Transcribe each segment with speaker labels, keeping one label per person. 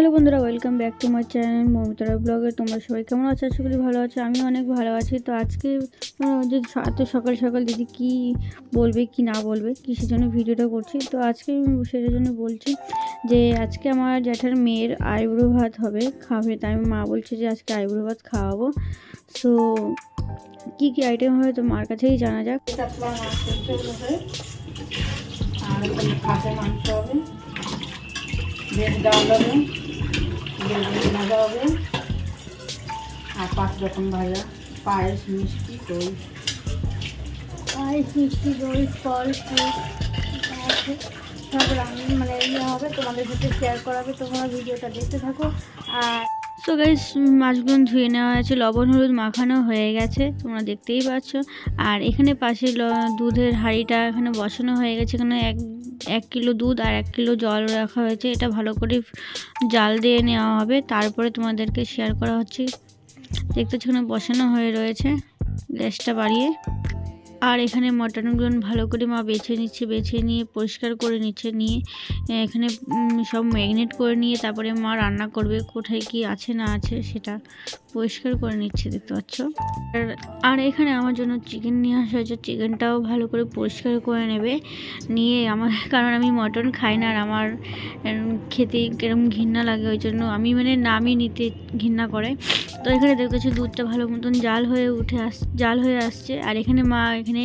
Speaker 1: Hello বন্ধুরা welcome back to my channel Momitara ব্লগে তোমরা সবাই কেমন আছো? আশা করি ভালো আছো আমি অনেক ভালো আছি। তো আজকে আহ, যে এত সকাল সকাল দিদি কি বলবে কি না বলবে কিসের জন্য ভিডিওটা করছি তো আজকে সেটার জন্য বলছি যে আজকে আমার জ্যাঠার মেয়ের আইব্রো ভাত হবে খাবে তাই আমি মা বলছে যে আজকে আইব্রো ভাত খাওয়াবো। সো কী কী আইটেম হবে তো মার কাছেই জানা যাক।
Speaker 2: আর মাংস হবে। বেগুন হবে আর পাঁচ রকম ভাজা, পায়েস, মিষ্টি, দই।
Speaker 1: পায়েস, মিষ্টি, দই, ফল সব রান্না মানে ইয়ে হবে, তোমাদের সাথে শেয়ার করাবে, তোমরা ভিডিওটা দেখতে থাকো। আর সো গাইস মাছগুলো ধুয়ে নেওয়া হয়েছে, লবণ, হলুদ মাখানো হয়ে গেছে, তোমরা দেখতেই পাচ্ছ। আর এখানে পাশে দুধের হাঁড়িটা এখানে বসানো হয়ে গেছে, এখানে এক এক কিলো দুধ আর এক কিলো জল রাখা হয়েছে, এটা ভালো করে জাল দিয়ে নেওয়া হবে। তারপরে তোমাদেরকে শেয়ার করা হচ্ছে। দেখতে এখানে বসানো হয়ে রয়েছে, গ্যাসটা বাড়িয়ে। আর এখানে মটনগুলো ভালো করে মা বেছে নিচ্ছে, বেছে নিয়ে পরিষ্কার করে নিচ্ছে, নিয়ে এখানে সব ম্যাগনেট করে নিয়ে তারপরে মা রান্না করবে, কোথায় কি আছে না আছে সেটা পরিষ্কার করে নিচ্ছে, দেখতে পাচ্ছ? আর এখানে আমার জন্য চিকেন নিয়ে আসা হয়েছে চিকেনটাও ভালো করে পরিষ্কার করে নেবে, নিয়ে আমার, কারণ আমি মটন খাই না আর আমার খেতে কিরম ঘৃণা লাগে, ওই জন্য আমি মানে নামই নিতে ঘৃণা করে। তো এখানে দেখতে পাচ্ছি দুধটা ভালো মতন জাল হয়ে উঠে আস, জাল হয়ে আসছে। আর এখানে মা এখানে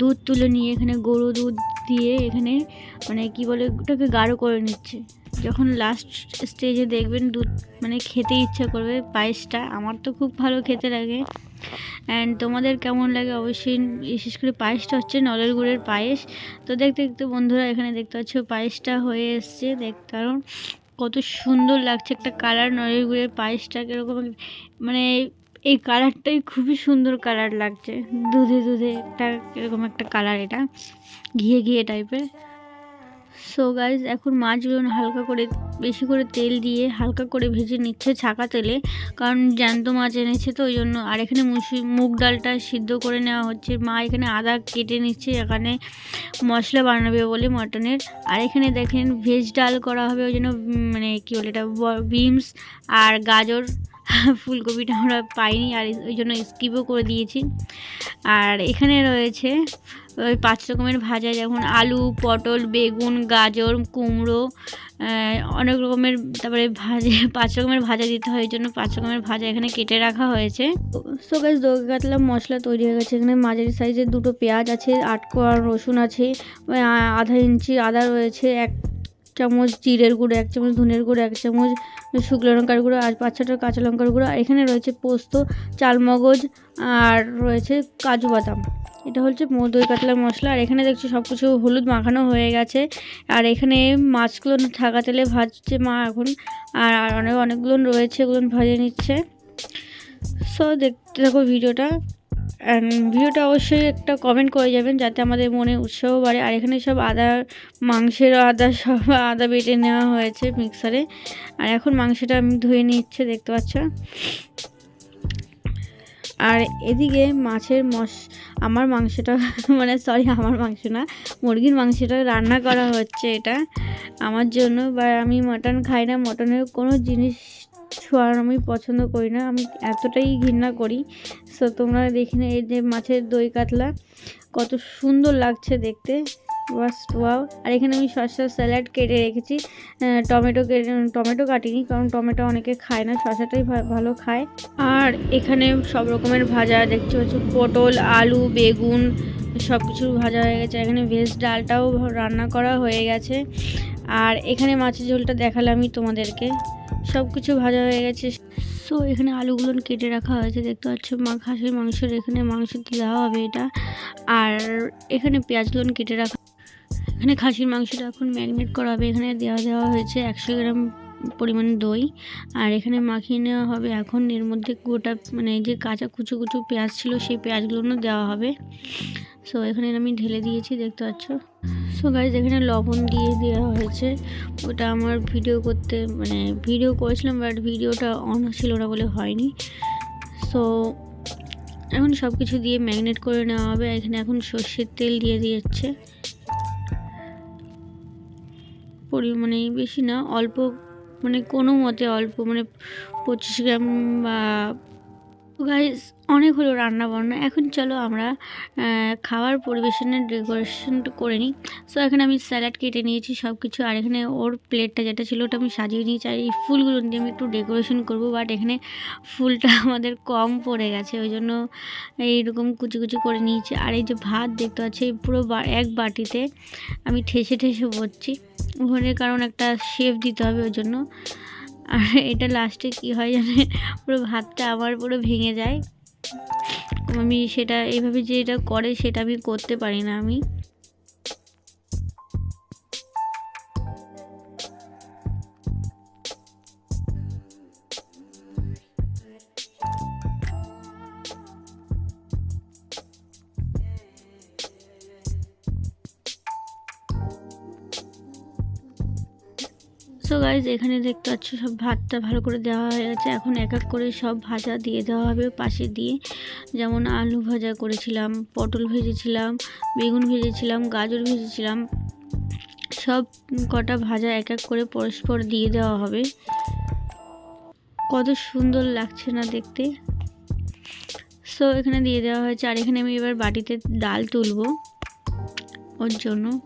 Speaker 1: দুধ তুলে নিয়ে এখানে গরু দুধ দিয়ে এখানে মানে কি বলে, ওটাকে গাঢ় করে নিচ্ছে। যখন লাস্ট স্টেজে দেখবেন দুধ মানে খেতে ইচ্ছা করবে পায়েসটা। আমার তো খুব ভালো খেতে লাগে। অ্যান্ড তোমাদের কেমন লাগে অবশ্যই বিশেষ করে পায়েসটা হচ্ছে নলের গুড়ের পায়েস। তো দেখতে দেখতে বন্ধুরা এখানে দেখতে পাচ্ছ পায়েসটা হয়ে এসছে। দেখ, কারণ কত সুন্দর লাগছে একটা কালার নলের গুড়ের পায়েসটা কীরকম মানে এই কালারটাই খুবই সুন্দর কালার লাগছে। দুধে দুধে একটা এরকম একটা কালার এটা, ঘিয়ে ঘিয়ে টাইপের সো গাইজ এখন মাছগুলো হালকা করে, বেশি করে তেল দিয়ে হালকা করে ভেজে নিচ্ছে ছাকা তেলে। কারণ জ্যান্ত মাছ এনেছে তো ওই জন্য আর এখানে মুসি, মুগ ডালটা সিদ্ধ করে নেওয়া হচ্ছে। মা এখানে আদা কেটে নিচ্ছে, এখানে মশলা বানাবে বলে মটনের। আর এখানে দেখেন ভেজ ডাল করা হবে ওই জন্য মানে কী বলে এটা বিনস আর গাজর। ফুলকপিটা আমরা পাইনি, আর ওই জন্য স্কিপও করে দিয়েছি। আর এখানে রয়েছে ওই পাঁচ রকমের ভাজা, যেমন আলু, পটল, বেগুন, গাজর, কুমড়ো অনেক রকমের, তারপরে ভাজা, পাঁচ রকমের ভাজা দিতে হয়, এই জন্য পাঁচ রকমের ভাজা এখানে কেটে রাখা হয়েছে। সো গাছ দই কাতলা মশলা তৈরি হয়ে গেছে এখানে। মাঝারি সাইজের দুটো পেঁয়াজ আছে আট কোয়া রসুন আছে আধা ইঞ্চি আদা রয়েছে, এক চামচ জিরের গুঁড়ো, এক চামচ ধনের গুঁড়ো, এক চামচ শুকনো লঙ্কার গুঁড়ো, আর পাঁচ ছটা কাঁচা লঙ্কার গুঁড়ো। আর এখানে রয়েছে পোস্ত, চালমগজ, আর রয়েছে কাজু বাদাম। এটা হচ্ছে দই কাতলার মশলা। আর এখানে দেখছি সব কিছু হলুদ মাখানো হয়ে গেছে। আর এখানে মাছগুলো থাকা তেলে ভাজছে মা এখন। আর অনেক, অনেকগুলো রয়েছে, এগুলো ভাজে নিচ্ছে। সো দেখতে থাকো ভিডিওটা। ভিডিওটা অবশ্যই একটা কমেন্ট করে যাবেন যাতে আমাদের মনে উৎসাহ বাড়ে। আর এখানে সব আদা, মাংসের আদা সব আদা বেটে নেওয়া হয়েছে মিক্সারে আর এখন মাংসটা আমি ধুয়ে নিচ্ছে, দেখতে পাচ্ছ? আর এদিকে মাছের মশ, আমার মাংসটা মানে সরি আমার মাংস না, মুরগির মাংসটা রান্না করা হচ্ছে এটা আমার জন্য। বা আমি মটন খাই না মটনের কোনো জিনিস ছোঁয়ার আমি পছন্দ করি না, আমি এতটাই ঘৃণা করি। সো তোমরা দেখি না এই যে মাছের দই কাতলা, কত সুন্দর লাগছে দেখতে। বাস ওয়াও আর এখানে আমি শসা স্যালাড কেটে রেখেছি। টমেটো কেটে, টমেটো কাটিনি, কারণ টমেটো অনেকে খায় না শসাটাই ভালো খায়। আর এখানে সব রকমের ভাজা, দেখতে পাচ্ছ, পটল, আলু, বেগুন সব কিছু ভাজা হয়ে গেছে। এখানে ভেজ ডালটাও রান্না করা হয়ে গেছে। আর এখানে মাছের ঝোলটা দেখালাম আমি তোমাদেরকে। সব কিছু ভাজা হয়ে গেছে। সো এখানে আলুগুলো কেটে রাখা হয়েছে, দেখতে পাচ্ছ, মা, খাসির মাংসের। এখানে মাংস দেওয়া হবে এটা? আর এখানে পেঁয়াজগুলো কেটে রাখা এখানে খাসির মাংসটা এখন ম্যারিনেট করা হবে। এখানে দেওয়া দেওয়া হয়েছে একশো গ্রাম পরিমাণ দই। আর এখানে মাখিয়ে নেওয়া হবে এখন। এর মধ্যে গোটা মানে যে কাঁচা কুচু কুচু পেঁয়াজ ছিল, সেই পেঁয়াজগুলো দেওয়া হবে। সো এখানে আমি ঢেলে দিয়েছি, দেখতে পাচ্ছ? সো গাইজ এখানে লবণ দিয়ে দেওয়া হয়েছে। ওটা আমার ভিডিও করতে মানে ভিডিও করেছিলাম, বাট ভিডিওটা অন ছিল না বলে হয়নি। সো এখন সব কিছু দিয়ে ম্যাগনেট করে নেওয়া হবে। এখানে এখন সর্ষের তেল দিয়ে দিয়েছে। পরিমাণে বেশি না অল্প মানে কোনো মতে অল্প মানে পঁচিশ গ্রাম বা গাইস অনেক হলো রান্না বান্না এখন চলো আমরা খাবার পরিবেশনের ডেকোরেশনটা করে নিই। সো এখানে আমি স্যালাড কেটে নিয়েছি সব কিছু আর এখানে ওর প্লেটটা যেটা ছিল, ওটা আমি সাজিয়ে নিয়েছি। আর এই ফুলগুলো দিয়ে আমি একটু ডেকোরেশন করব। বাট এখানে ফুলটা আমাদের কম পড়ে গেছে। ওই জন্য এইরকম কুচি কুচি করে নিয়েছি। আর এই যে ভাত দেখতে পাচ্ছি, এই পুরো এক বাটিতে আমি ঠেসে ঠেসে পড়ছি ওখানে কারণ একটা শেপ দিতে হবে ওই জন্য। আর এটা লাস্টে কি হয় জানে? পুরো ভাতটা আমার পুরো ভেঙে যায়। আমি সেটা এভাবে যে এটা করে সেটা আমি করতে পারি না আমি। সো গাইজ এখানে দেখতে পাচ্ছ সব ভাতটা ভালো করে দেওয়া হয়ে গেছে। এখন এক এক করে সব ভাজা দিয়ে দেওয়া হবে পাশে দিয়ে। যেমন আলু ভাজা করেছিলাম, পটল ভেজেছিলাম, বেগুন ভেজেছিলাম, গাজর ভেজেছিলাম। সব কটা ভাজা এক এক করে পরস্পর দিয়ে দেওয়া হবে। কত সুন্দর লাগছে না দেখতে। সো এখানে দিয়ে দেওয়া হয়েছে। আর এখানে আমি এবার বাটিতে ডাল তুলবো। ওর জন্য।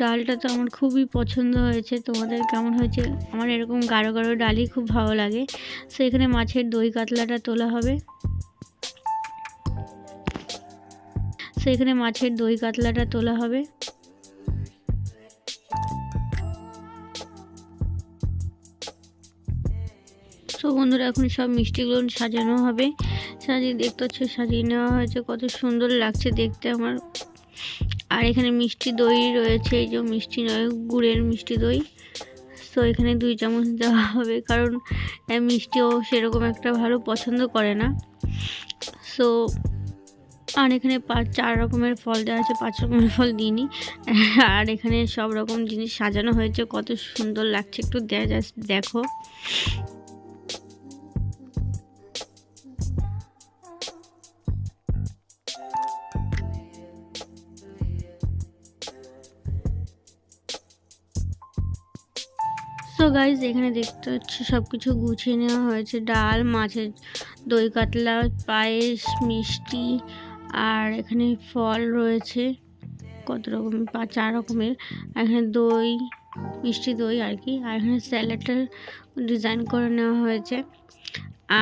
Speaker 1: ডালটা তো আমার খুবই পছন্দ হয়েছে। তোমাদের কেমন হয়েছে? আমার এরকম গাঢ় গাঢ় ডালই খুব ভালো লাগে। সো এখানে মাছের দই কাতলাটা তোলা হবে। সো এখানে মাছের দই কাতলাটা তোলা হবে। সো বন্ধুরা, এখন সব মিষ্টিগুলো সাজানো হবে। সাজিয়ে দেখতে হচ্ছে, সাজিয়ে নেওয়া হয়েছে। কত সুন্দর লাগছে দেখতে আমার। আর এখানে মিষ্টি দই রয়েছে, এই যে মিষ্টি নয়, গুড়ের মিষ্টি দই। তো এখানে দুই চামচ দেওয়া হবে, কারণ মিষ্টিও সেরকম একটা ভালো পছন্দ করে না। সো আর এখানে পাঁচ চার রকমের ফল দেওয়া আছে, পাঁচ রকমের ফল দিইনি। আর এখানে সব রকম জিনিস সাজানো হয়েছে, কত সুন্দর লাগছে, একটু দেখো। সো গাইজ এখানে দেখতে হচ্ছে সব কিছু গুছিয়ে নেওয়া হয়েছে। ডাল, মাছের দই কাতলা, পায়েস, মিষ্টি, আর এখানে ফল রয়েছে। কত রকমের পাঁচ চার রকমের। আর এখানে দই, মিষ্টি দই আর কি। আর এখানে স্যালাডটা ডিজাইন করে নেওয়া হয়েছে।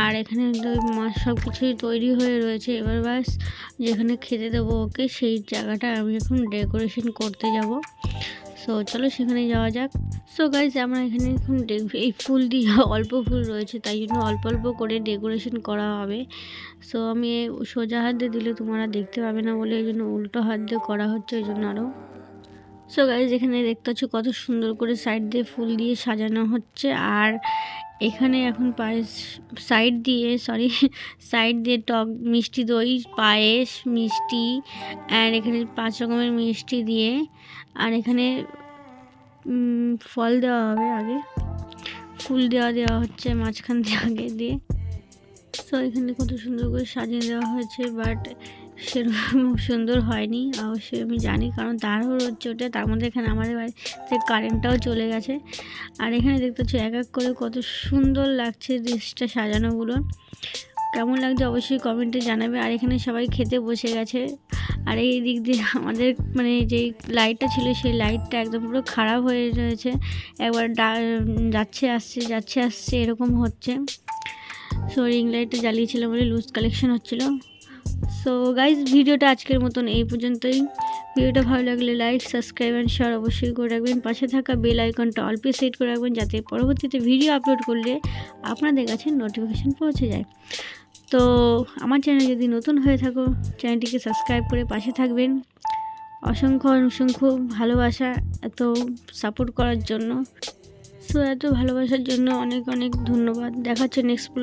Speaker 1: আর এখানে দই মাছ সব কিছুই তৈরি হয়ে রয়েছে। এবার বাস যেখানে খেতে দেবো ওকে, সেই জায়গাটা আমি এখন ডেকোরেশন করতে যাব। সো চলো সেখানে যাওয়া যাক। সো গাইজ আমরা এখানে এখন এই ফুল দিয়ে অল্প ফুল রয়েছে, তাই জন্য অল্প অল্প করে ডেকোরেশন করা হবে। সো আমি সোজা হাত দিয়ে দিলে তোমরা দেখতে পাবে না বলে, এই জন্য উল্টো হাত দিয়ে করা হচ্ছে ওই জন্য আরও সো গাইজ এখানে দেখতে পাচ্ছ কত সুন্দর করে সাইড দিয়ে ফুল দিয়ে সাজানো হচ্ছে। আর এখানে এখন পায়েস সাইড দিয়ে সরি সাইড দিয়ে টক মিষ্টি দই, পায়েস, মিষ্টি অ্যান্ড এখানে পাঁচ রকমের মিষ্টি দিয়ে, আর এখানে ফল দেওয়া হবে আগে। ফুল দেওয়া দেওয়া হচ্ছে মাঝখান দিয়ে আগে দিয়ে। সো এখানে কত সুন্দর করে সাজিয়ে দেওয়া হয়েছে বাট সেরকম সুন্দর হয়নি। অবশ্যই আমি জানি, কারণ হচ্ছে ওটা তার মধ্যে এখানে আমাদের বাড়িতে কারেন্টটাও চলে গেছে। আর এখানে দেখতে পাচ্ছি এক এক করে কত সুন্দর লাগছে ড্রেসটা সাজানোগুলো। কেমন লাগছে অবশ্যই কমেন্টে জানাবে। আর এখানে সবাই খেতে বসে গেছে। আর এই দিক দিয়ে আমাদের মানে যেই লাইটটা ছিল, সেই লাইটটা একদম পুরো খারাপ হয়ে রয়েছে। একবার যাচ্ছে, আসছে যাচ্ছে, আসছে, এরকম হচ্ছে। সো রিং লাইটটা জ্বালিয়েছিল বলে লুজ কালেকশন হচ্ছিল। সো গাইজ ভিডিওটা আজকের মতন এই পর্যন্তই। ভিডিওটা ভালো লাগলে লাইক সাবস্ক্রাইব অ্যান্ড শেয়ার অবশ্যই করে রাখবেন। পাশে থাকা বেল আইকনটা অল্পে সেট করে রাখবেন যাতে পরবর্তীতে ভিডিও আপলোড করলে আপনাদের কাছে নোটিফিকেশান পৌঁছে যায়। তো, আমার চ্যানেল যদি নতুন হয়ে থাকো চ্যানেলটিকে সাবস্ক্রাইব করে পাশে থাকবেন। অসংখ্য অসংখ্য ভালোবাসা এত সাপোর্ট করার জন্য। সো এত ভালোবাসার জন্য অনেক অনেক ধন্যবাদ। দেখা হচ্ছে নেক্সট ব্লগ